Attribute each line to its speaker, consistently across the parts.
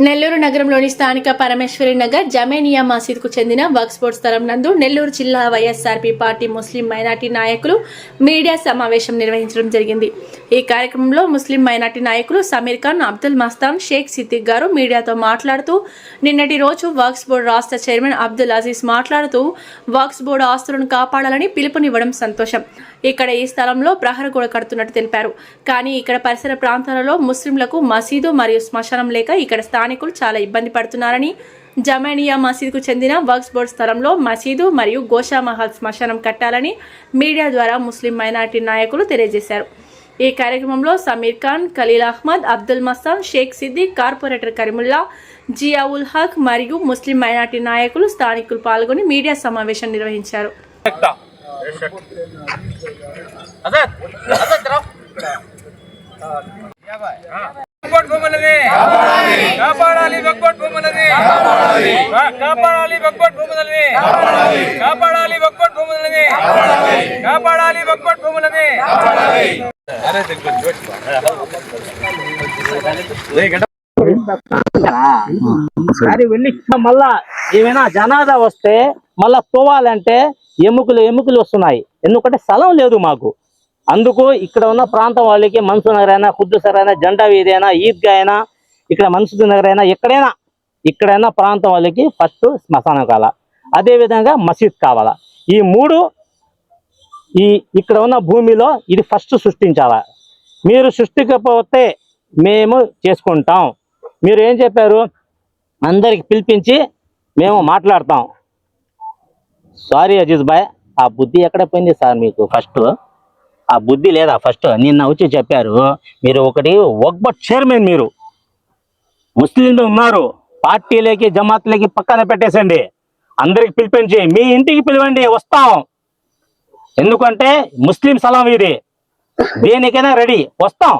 Speaker 1: నెల్లూరు నగరంలోని స్థానిక పరమేశ్వరి నగర్ జమేనియా మసీద్కు చెందిన వక్స్ బోర్డ్ స్థలం నందు నెల్లూరు జిల్లా వైఎస్ఆర్పీ పార్టీ ముస్లిం మైనార్టీ నాయకులు మీడియా సమావేశం నిర్వహించడం జరిగింది. ఈ కార్యక్రమంలో ముస్లిం మైనార్టీ నాయకులు సమీర్ ఖాన్ అబ్దుల్ మస్తాన్ షేక్ సిద్దిక్ గారు మీడియాతో మాట్లాడుతూ నిన్నటి రోజు వక్స్ బోర్డు రాష్ట్ర చైర్మన్ అబ్దుల్ అజీజ్ మాట్లాడుతూ వక్స్ బోర్డు ఆస్తులను కాపాడాలని పిలుపునివ్వడం సంతోషం. ఇక్కడ ఈ స్థలంలో ప్రహర గోడ కడుతున్నట్టు తెలిపారు. కానీ ఇక్కడ పరిసర ప్రాంతాలలో ముస్లింలకు మసీదు మరియు శ్మశానం లేక ఇక్కడ స్థానికులు చాలా ఇబ్బంది పడుతున్నారని జమానియా మసీదుకు చెందిన వక్స్ బోర్డ్ స్థలంలో మసీదు మరియు గోషా మహల్ శ్మశానం కట్టాలని మీడియా ద్వారా ముస్లిం మైనార్టీ నాయకులు తెలియజేశారు. ఈ కార్యక్రమంలో సమీర్ ఖాన్ ఖలీల్ అహ్మద్ అబ్దుల్ మస్తాన్ షేక్ సిద్దిక్ కార్పొరేటర్ కరీముల్లా జియావుల్ హక్ మరియు ముస్లిం మైనార్టీ నాయకులు స్థానికులు పాల్గొని మీడియా సమావేశం నిర్వహించారు.
Speaker 2: భూములని కాపాడాలి. వక్బోర్డ్ భూములని కాపాడాలి. వక్బోర్డ్ భూములని కాపాడాలి. వక్బోర్డ్ భూములని కాపాడాలి. వక్బోర్డ్ భూములని
Speaker 3: సరే వెళ్ళి మళ్ళా ఏమైనా జనాదా వస్తే మళ్ళా పోవాలంటే ఎముకలు ఎముకలు వస్తున్నాయి. ఎందుకంటే స్థలం లేదు మాకు. అందుకు ఇక్కడ ఉన్న ప్రాంతం వాళ్ళకి మన్సూర్ నగర్ అయినా ఖుద్దుసర్ అయినా జెండా వీధి అయినా ఈద్గా అయినా ఇక్కడ మన్సూర్ నగర్ అయినా ఎక్కడైనా ఇక్కడైనా ప్రాంతం వాళ్ళకి ఫస్ట్ శ్మశానం కావాలా. అదేవిధంగా మసీద్ కావాలా. ఈ మూడు ఈ ఇక్కడ ఉన్న భూమిలో ఇది ఫస్ట్ సృష్టించాలా. మీరు సృష్టికపోతే మేము చేసుకుంటాం. మీరు ఏం చెప్పారు? అందరికి పిలిపించి మేము మాట్లాడతాం. సారీ అజీజ్ బాయ్ ఆ బుద్ధి ఎక్కడ పోయింది సార్ మీకు ఫస్ట్? ఆ బుద్ధి లేదా ఫస్ట్? నిన్న వచ్చి చెప్పారు మీరు ఒకటి ఒక్క చైర్మన్ మీరు. ముస్లింలు ఉన్నారు పార్టీలకి జమాత్లకి పక్కన పెట్టేసండి. అందరికి పిలిపించి మీ ఇంటికి పిలవండి వస్తాం. ఎందుకంటే ముస్లిం స్థలం ఇది. దేనికైనా రెడీ వస్తాం.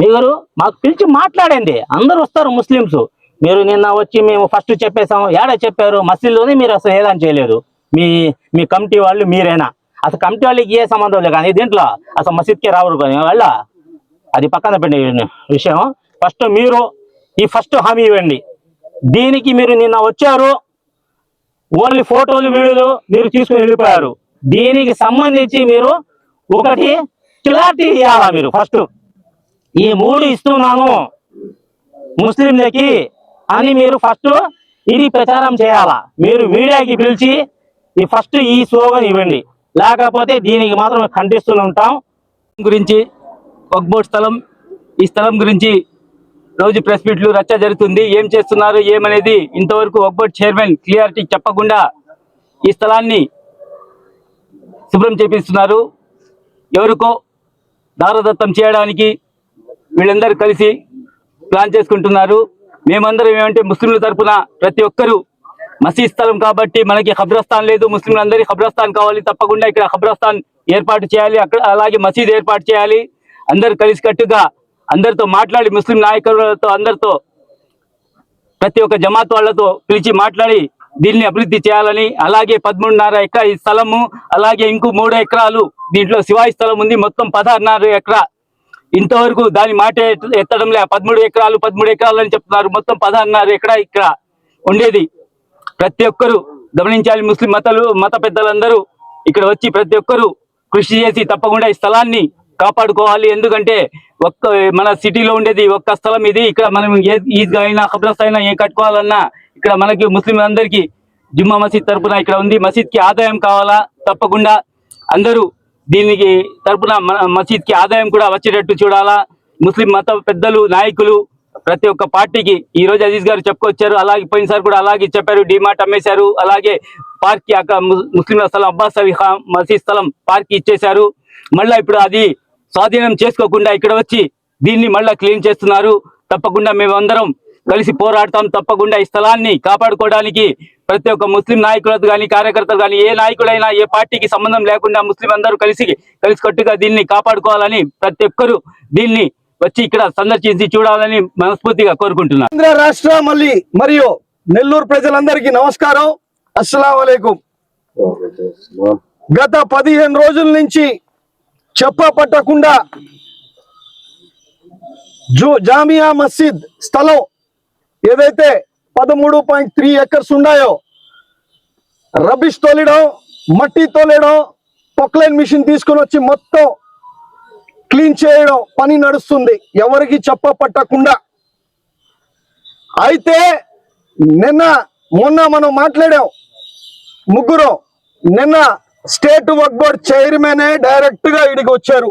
Speaker 3: మీరు మాకు పిలిచి మాట్లాడండి. అందరూ వస్తారు ముస్లిమ్స్ మీరు నిన్న వచ్చి మేము ఫస్ట్ చెప్పేసాము ఏడా చెప్పారు? మసీదులోనే మీరు అసలు ఏదని చేయలేదు. మీ మీ కమిటీ వాళ్ళు మీరేనా? అసలు కమిటీ వాళ్ళకి ఏ సంబంధం లేదు కానీ దీంట్లో అసలు మసీద్కి రావరు కానీ వాళ్ళ అది పక్కన పెట్టే విషయం. ఫస్ట్ మీరు ఈ ఫస్ట్ హామీ ఇవ్వండి. దీనికి మీరు నిన్న వచ్చారు ఓన్లీ ఫోటోలు వీడియోలు మీరు తీసుకుని వెళ్ళిపోయారు. దీనికి సంబంధించి మీరు ఒకటి క్లారిటీ ఇవ్వాలా మీరు ఫస్ట్? ఈ మూడు ఇస్తున్నాను ముస్లింలకి అని మీరు ఫస్ట్ ఇది ప్రచారం చేయాలా? మీరు మీడియాకి పిలిచి ఈ ఫస్ట్ ఈ స్లోగన్ ఇవ్వండి. లేకపోతే దీనికి మాత్రం ఖండిస్తూనే ఉంటాం.
Speaker 2: గురించి వక్బోర్డ్ స్థలం ఈ స్థలం గురించి రోజు ప్రెస్ మీట్లు రచ్చ జరుగుతుంది. ఏం చేస్తున్నారు ఏమనేది ఇంతవరకు వక్బోర్డ్ చైర్మన్ క్లియారిటీ చెప్పకుండా ఈ స్థలాన్ని శుభ్రం చేపిస్తున్నారు. ఎవరికో దారదత్తం చేయడానికి వీళ్ళందరూ కలిసి ప్లాన్ చేసుకుంటున్నారు. మేమందరం ఏమంటే ముస్లింల తరపున ప్రతి ఒక్కరూ మసీద్ స్థలం కాబట్టి మనకి ఖబ్రస్థాన్ లేదు. ముస్లింలందరికీ ఖబ్రస్థాన్ కావాలి. తప్పకుండా ఇక్కడ ఖబ్రస్థాన్ ఏర్పాటు చేయాలి. అక్కడ అలాగే మసీద్ ఏర్పాటు చేయాలి. అందరు కలిసికట్టుగా అందరితో మాట్లాడి ముస్లిం నాయకులతో అందరితో ప్రతి ఒక్క జమాత్ వాళ్ళతో పిలిచి మాట్లాడి దీన్ని అభివృద్ధి చేయాలని అలాగే పదమూడున్నర ఎకరా ఈ స్థలము అలాగే ఇంకో మూడు ఎకరాలు దీంట్లో శివాయి స్థలం ఉంది. మొత్తం పదహారున్నర ఎకరా. ఇంతవరకు దాని మాట ఎత్తడం లే పదమూడు ఎకరాలు పదమూడు ఎకరాలు అని చెప్తున్నారు. మొత్తం పదహారున్నర ఎకరా ఇక్కడ ఉండేది. ప్రతి ఒక్కరు గమనించాలి. ముస్లిం మతలు మత పెద్దలందరూ ఇక్కడ వచ్చి ప్రతి ఒక్కరు కృషి చేసి తప్పకుండా ఈ స్థలాన్ని కాపాడుకోవాలి. ఎందుకంటే ఒక్క మన సిటీలో ఉండేది ఒక్క స్థలం ఇది. ఇక్కడ మనం ఏ ఈద్గా అయినా హబ్రస్ అయినా ఏం కట్టుకోవాలన్నా ఇక్కడ మనకి ముస్లిం అందరికీ జుమ్మా మసీద్ తరపున ఇక్కడ ఉంది. మసీద్కి ఆదాయం కావాలా? తప్పకుండా. అందరూ దీనికి తరపున మన మసీద్కి ఆదాయం కూడా వచ్చేటట్టు చూడాలా. ముస్లిం మత పెద్దలు నాయకులు ప్రతి ఒక్క పార్టీకి ఈ రోజు అజీజ్ గారు చెప్పుకొచ్చారు. అలాగే పోయినసారి కూడా అలాగే చెప్పారు. డిమార్ట్ అమ్మేశారు. అలాగే పార్క్కి అక్కడ ముస్లింల స్థలం అబ్బాస్ అలీ మసీద్ స్థలం పార్క్కి ఇచ్చేశారు. మళ్ళీ ఇప్పుడు అది స్వాధీనం చేసుకోకుండా ఇక్కడ వచ్చి దీన్ని మళ్ళీ క్లీన్ చేస్తున్నారు. తప్పకుండా మేమందరం కలిసి పోరాడతాం. తప్పకుండా ఈ స్థలాన్ని కాపాడుకోవడానికి ప్రతి ఒక్క ముస్లిం నాయకులతో కానీ కార్యకర్తలు కానీ ఏ నాయకుడైనా ఏ పార్టీకి సంబంధం లేకుండా ముస్లిం అందరూ కలిసి కలిసికట్టుగా దీన్ని కాపాడుకోవాలని ప్రతి ఒక్కరూ దీన్ని వచ్చి ఇక్కడ సందర్శించి చూడాలని మనస్ఫూర్తిగా కోరుకుంటున్నాను.
Speaker 4: ఆంధ్ర రాష్ట్ర మళ్ళీ మరియు నెల్లూరు ప్రజలందరికీ నమస్కారం. అస్సలం గత పదిహేను రోజుల నుంచి చెప్ప పట్టకుండా జామియా మసీద్ స్థలం ఏదైతే పదమూడు పాయింట్ త్రీ ఎకర్స్ ఉన్నాయో రబిష్ తోలడం మట్టి తోలడం పొక్లైన్ మిషన్ తీసుకొని వచ్చి మొత్తం క్లీన్ చేయడం పని నడుస్తుంది. ఎవరికి చెప్ప పట్టకుండా అయితే నిన్న మొన్న మనం మాట్లాడాం. ముగ్గురు నిన్న స్టేట్ వర్క్ బోర్డ్ చైర్మనే డైరెక్ట్గా ఇడికి వచ్చారు.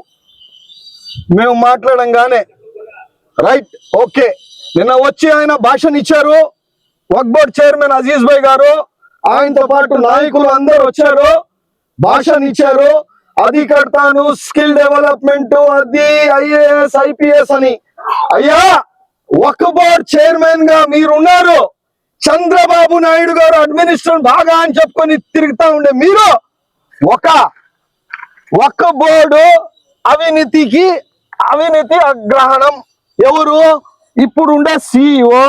Speaker 4: మేము మాట్లాడంగానే రైట్ ఓకే. నిన్న వచ్చి ఆయన భాషనిచ్చారు వర్క్ బోర్డ్ చైర్మన్ అజీజ్ భాయ్ గారు. ఆయనతో పాటు నాయకులు అందరు వచ్చారు. భాషనిచ్చారు అది కడతాను స్కిల్ డెవలప్మెంట్ అది ఐఏఎస్ ఐపీఎస్ అని. అయ్యా ఒక బోర్డ్ చైర్మన్గా మీరున్నారు. చంద్రబాబు నాయుడు గారు అడ్మినిస్ట్రేషన్ బాగా అని చెప్పుకొని తిరుగుతా ఉండే మీరు. ఒక ఒక్క బోర్డు అవినీతికి అవినీతి అగ్రహణం. ఎవరు? ఇప్పుడు ఉండే సిఇఓ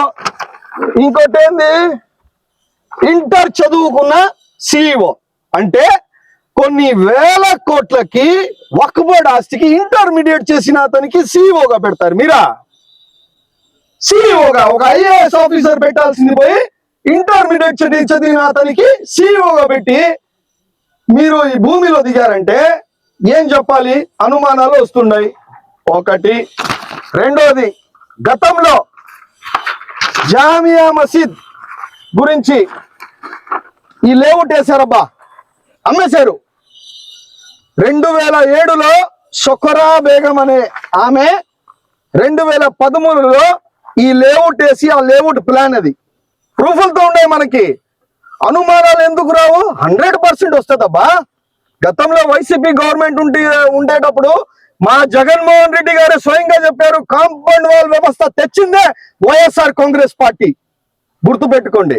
Speaker 4: ఇంకోటి ఏంది ఇంటర్ చదువుకున్న సిఇఓ అంటే కొన్ని వేల కోట్లకి వక్ ఆస్తికి ఇంటర్మీడియట్ చేసిన అతనికి సిఇఓగా పెడతారు. మీరా? సిఇఓగా ఒక ఐఏఎస్ ఆఫీసర్ పెట్టాల్సింది పోయి ఇంటర్మీడియట్ చదివి చదివిన అతనికి సిఇఓగా పెట్టి మీరు ఈ భూమిలో దిగారంటే ఏం చెప్పాలి? అనుమానాలు వస్తున్నాయి. ఒకటి. రెండోది గతంలో జామియా మసీద్ గురించి ఈ లేఅవుట్ వేశారబ్బా. అమ్మేశారు. రెండు వేల ఏడులో షొకరా బేగం అనే ఆమె రెండు వేల పదమూడులో ఈ లేఅవుట్ వేసి ఆ లేఅవుట్ ప్లాన్ అది. ప్రూఫ్లతో ఉండే మనకి. అనుమానాలు ఎందుకు రావు? Hundred percent వస్తుందబ్బా. గతంలో వైసీపీ గవర్నమెంట్ ఉంటే ఉండేటప్పుడు మా జగన్మోహన్ రెడ్డి గారు స్వయంగా చెప్పారు కాంపౌండ్ వాల్ వ్యవస్థ తెచ్చిందే వైఎస్ఆర్ కాంగ్రెస్ పార్టీ. గుర్తు పెట్టుకోండి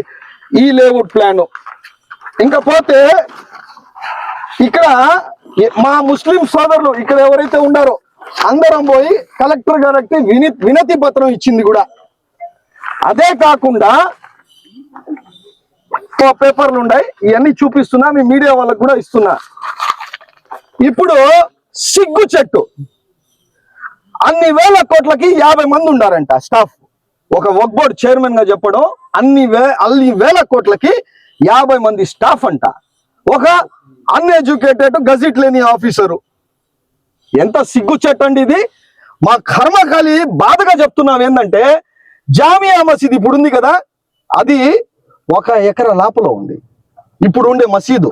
Speaker 4: ఈ లేఅవుట్ ప్లాన్. ఇంకా పోతే ఇక్కడ మా ముస్లిం సోదరులు ఇక్కడ ఎవరైతే ఉన్నారో అందరం పోయి కలెక్టర్ గారికి విని వినతి పత్రం ఇచ్చింది కూడా. అదే కాకుండా పేపర్లు ఉన్నాయి ఇవన్నీ చూపిస్తున్నా మీ మీడియా వాళ్ళకు కూడా ఇస్తున్నా. ఇప్పుడు సిగ్గు చెట్టు. అన్ని వేల కోట్లకి యాభై మంది ఉండారంట స్టాఫ్. ఒక వర్క్ బోర్డ్ చైర్మన్గా చెప్పడం అన్ని వే అన్ని వేల కోట్లకి యాభై మంది స్టాఫ్ అంట. ఒక అన్ఎడ్యుకేటెడ్ గజిట్ లేని ఆఫీసరు ఎంత సిగ్గు చెట్టు అండి ఇది? మా కర్మకాలి బాధగా చెప్తున్నాం ఏంటంటే జామియా మసీద్ ఇప్పుడు ఉంది కదా అది ఒక ఎకర లాపలో ఉంది. ఇప్పుడు ఉండే మసీదు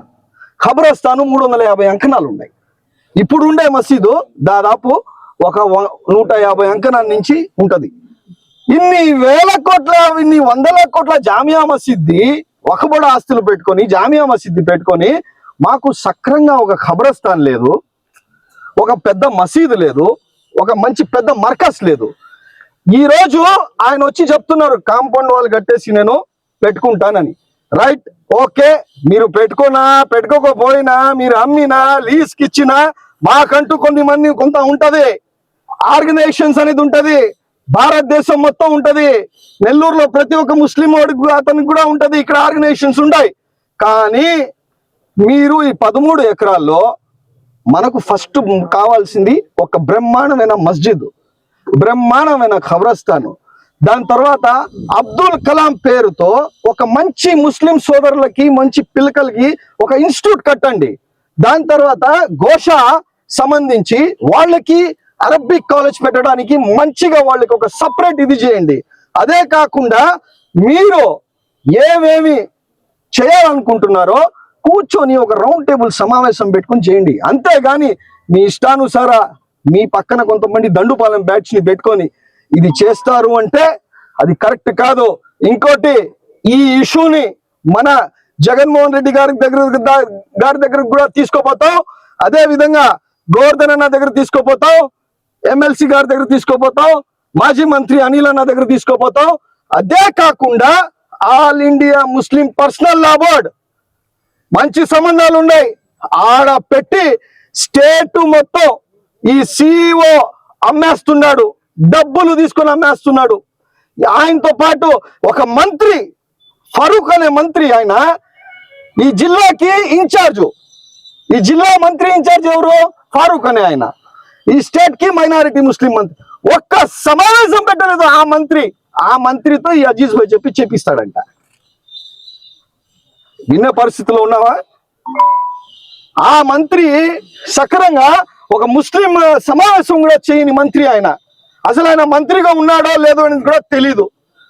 Speaker 4: ఖబరస్థాను మూడు వందల యాభై అంకణాలు ఉన్నాయి ఇప్పుడు ఉండే మసీదు దాదాపు ఒక వ- నూట యాభై అంకణాల నుంచి ఉంటుంది. ఇన్ని వేల కోట్ల ఇన్ని వందల కోట్ల జామియా మసీద్ది ఒకబడ ఆస్తులు పెట్టుకొని జామియా మసీద్ది పెట్టుకొని మాకు సక్రంగా ఒక ఖబరస్థాన్ లేదు ఒక పెద్ద మసీదు లేదు ఒక మంచి పెద్ద మర్కస్ లేదు. ఈ రోజు ఆయన వచ్చి చెప్తున్నారు కాంపౌండ్ వాళ్ళు కట్టేసి నేను పెట్టుకుంటానని. రైట్ ఓకే మీరు పెట్టుకున్నా పెట్టుకోకపోయినా మీరు అమ్మినా లీజ్కి ఇచ్చినా మాకంటూ కొన్ని మంది కొంత ఉంటది. ఆర్గనైజేషన్స్ అనేది ఉంటది భారతదేశం మొత్తం ఉంటది. నెల్లూరులో ప్రతి ఒక్క ముస్లిం వాడికి కూడా అతనికి కూడా ఉంటది ఇక్కడ ఆర్గనైజేషన్స్ ఉంటాయి. కానీ మీరు ఈ పదమూడు ఎకరాల్లో మనకు ఫస్ట్ కావాల్సింది ఒక బ్రహ్మాండమైన మస్జిద్ బ్రహ్మాండమైన ఖబరస్థాను. దాని తర్వాత అబ్దుల్ కలాం పేరుతో ఒక మంచి ముస్లిం సోదరులకి మంచి పిల్లకలకి ఒక ఇన్స్టిట్యూట్ కట్టండి. దాని తర్వాత ఘోష సంబంధించి వాళ్ళకి అరబిక్ కాలేజ్ పెట్టడానికి మంచిగా వాళ్ళకి ఒక సపరేట్ ఇది చేయండి. అదే కాకుండా మీరు ఏమేమి చేయాలనుకుంటున్నారో కూర్చొని ఒక రౌండ్ టేబుల్ సమావేశం పెట్టుకొని చేయండి. అంతేగాని మీ ఇష్టానుసార మీ పక్కన కొంతమంది దండుపాలెం బ్యాచ్ని పెట్టుకొని ఇది చేస్తారు అంటే అది కరెక్ట్ కాదు. ఇంకోటి ఈ ఇష్యూని మన జగన్మోహన్ రెడ్డి గారి దగ్గర గారి దగ్గర కూడా తీసుకోపోతాం అదే విధంగా గోవర్ధన్ అన్న దగ్గర తీసుకోపోతాం ఎమ్మెల్సీ గారి దగ్గర తీసుకోపోతాం మాజీ మంత్రి అనిల్ అన్న దగ్గర తీసుకోపోతాం అదే కాకుండా all India Muslim personal law board మంచి సంబంధాలు ఉన్నాయి. ఆడ పెట్టి స్టేట్ మొత్తం ఈ సిఇఓ అమ్మేస్తున్నాడు. డబ్బులు తీసుకొని అమ్మేస్తున్నాడు. ఆయనతో పాటు ఒక మంత్రి ఫరూక్ అనే మంత్రి ఆయన ఈ జిల్లాకి ఇన్ఛార్జ్. ఈ జిల్లా మంత్రి ఇన్ఛార్జ్ ఎవరు? ఫారూక్ అనే ఆయన. ఈ స్టేట్కి మైనారిటీ ముస్లిం మంత్రి. ఒక్క సమావేశం పెట్టలేదు ఆ మంత్రి. ఆ మంత్రితో ఈ అజీజ్ భాయ్ చెప్పి చెప్పిస్తాడంట విన్న పరిస్థితిలో ఉన్నావా? ఆ మంత్రి సక్రంగా ఒక ముస్లిం సమావేశం కూడా చేయని మంత్రి ఆయన. అసలు ఆయన మంత్రిగా ఉన్నాడో లేదో అనేది కూడా తెలీదు.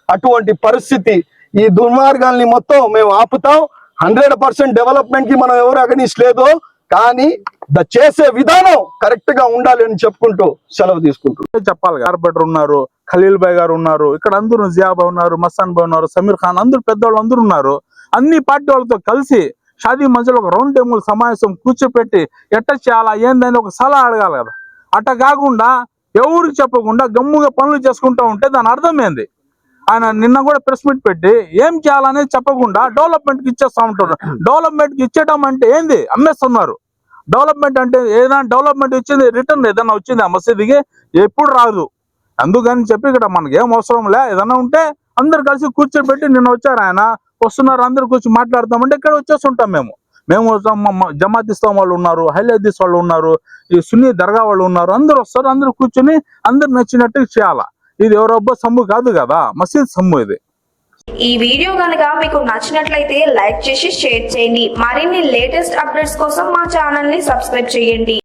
Speaker 4: అటువంటి పరిస్థితి ఈ దుర్మార్గాల్ని మొత్తం మేము ఆపుతాం. హండ్రెడ్ పర్సెంట్ డెవలప్మెంట్కి మనం ఎవరు అగనీస్ లేదు కానీ ద చేసే విధానం కరెక్ట్గా ఉండాలి అని చెప్పుకుంటూ సెలవు తీసుకుంటూ
Speaker 5: చెప్పాలి కార్పెటర్ ఉన్నారు ఖలీల్ భాయ్ గారు ఉన్నారు ఇక్కడ అందరూ జియాబా ఉన్నారు మస్తాన్ భాయ్ ఉన్నారు సమీర్ ఖాన్ అందరూ పెద్దవాళ్ళు అందరూ ఉన్నారు. అన్ని పార్టీ వాళ్ళతో కలిసి షాదీ మధ్యలో ఒక రౌండ్ టేబుల్ సమావేశం కూర్చోపెట్టి ఎట్ట చేయాలా ఏందని ఒక సలహా అడగాలి కదా. అట్ట కాకుండా ఎవరికి చెప్పకుండా గమ్ముగా పనులు చేసుకుంటూ ఉంటే దాని అర్థం ఏంది? ఆయన నిన్న కూడా ప్రెస్ మీట్ పెట్టి ఏం చేయాలనేది చెప్పకుండా డెవలప్మెంట్కి ఇచ్చేస్తా ఉంటారు. డెవలప్మెంట్కి ఇచ్చేయడం అంటే ఏంది? అమ్మేస్తున్నారు. డెవలప్మెంట్ అంటే ఏదైనా డెవలప్మెంట్ ఇచ్చింది రిటర్న్ ఏదైనా వచ్చింది ఆ మసీదికి ఎప్పుడు రాదు. అందుకని చెప్పి ఇక్కడ మనకి ఏం అవసరం లే. ఏదైనా ఉంటే అందరు కలిసి కూర్చోబెట్టి నిన్న వచ్చారు ఆయన. వస్తున్నారు అందరు కూర్చొని మాట్లాడతామంటే ఇక్కడ వచ్చేస్తుంటాం మేము. మేము వస్తాం, జమాత్ ఇస్తాం వాళ్ళు ఉన్నారు హైలదీస్ వాళ్ళు ఉన్నారు ఈ సున్నీ దర్గా వాళ్ళు ఉన్నారు అందరు వస్తారు అందరు కూర్చొని అందరు నచ్చినట్టు చేయాలా. ఇది ఎవరొబ్బ సమ్ము కాదు కదా మసీద్ సమ్ము ఇది.
Speaker 6: ఈ వీడియో కనుక మీకు నచ్చినట్లయితే లైక్ చేసి షేర్ చేయండి. మరిన్ని లేటెస్ట్ అప్డేట్స్ కోసం మా ఛానల్ని సబ్స్క్రైబ్ చేయండి.